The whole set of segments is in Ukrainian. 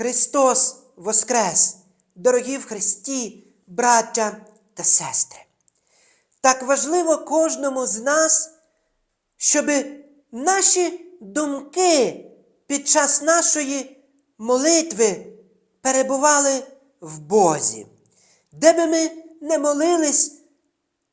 Христос Воскрес! Дорогі в Христі, браття та сестри! Так важливо кожному з нас, щоб наші думки під час нашої молитви перебували в Бозі. Де би ми не молились,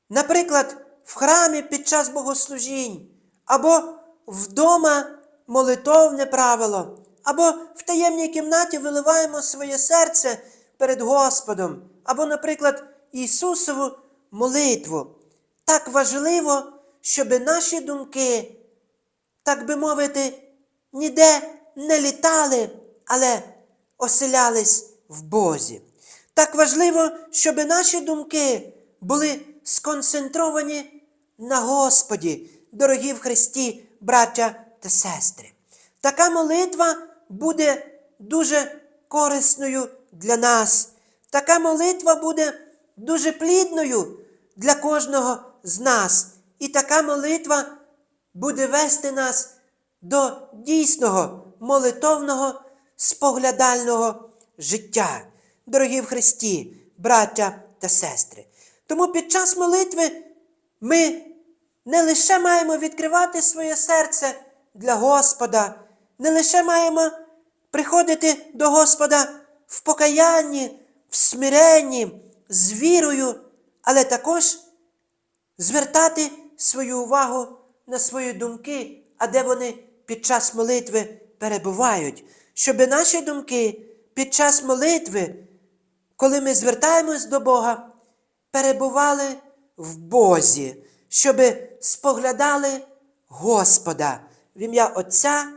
наприклад, в храмі під час богослужінь, або вдома молитовне правило, або в таємній кімнаті виливаємо своє серце перед Господом, або, наприклад, Ісусову молитву. Так важливо, щоб наші думки, так би мовити, ніде не літали, але оселялись в Бозі. Так важливо, щоб наші думки були сконцентровані на Господі, дорогі в Христі, браття та сестри. Така молитва буде дуже корисною для нас. Така молитва буде дуже плідною для кожного з нас. І така молитва буде вести нас до дійсного молитовного споглядального життя. Дорогі в Христі, браття та сестри. Тому під час молитви ми не лише маємо відкривати своє серце для Господа, не лише маємо приходити до Господа в покаянні, в смиренні, з вірою, але також звертати свою увагу на свої думки, а де вони під час молитви перебувають, щоб наші думки під час молитви, коли ми звертаємось до Бога, перебували в Бозі, щоб споглядали Господа в ім'я Отця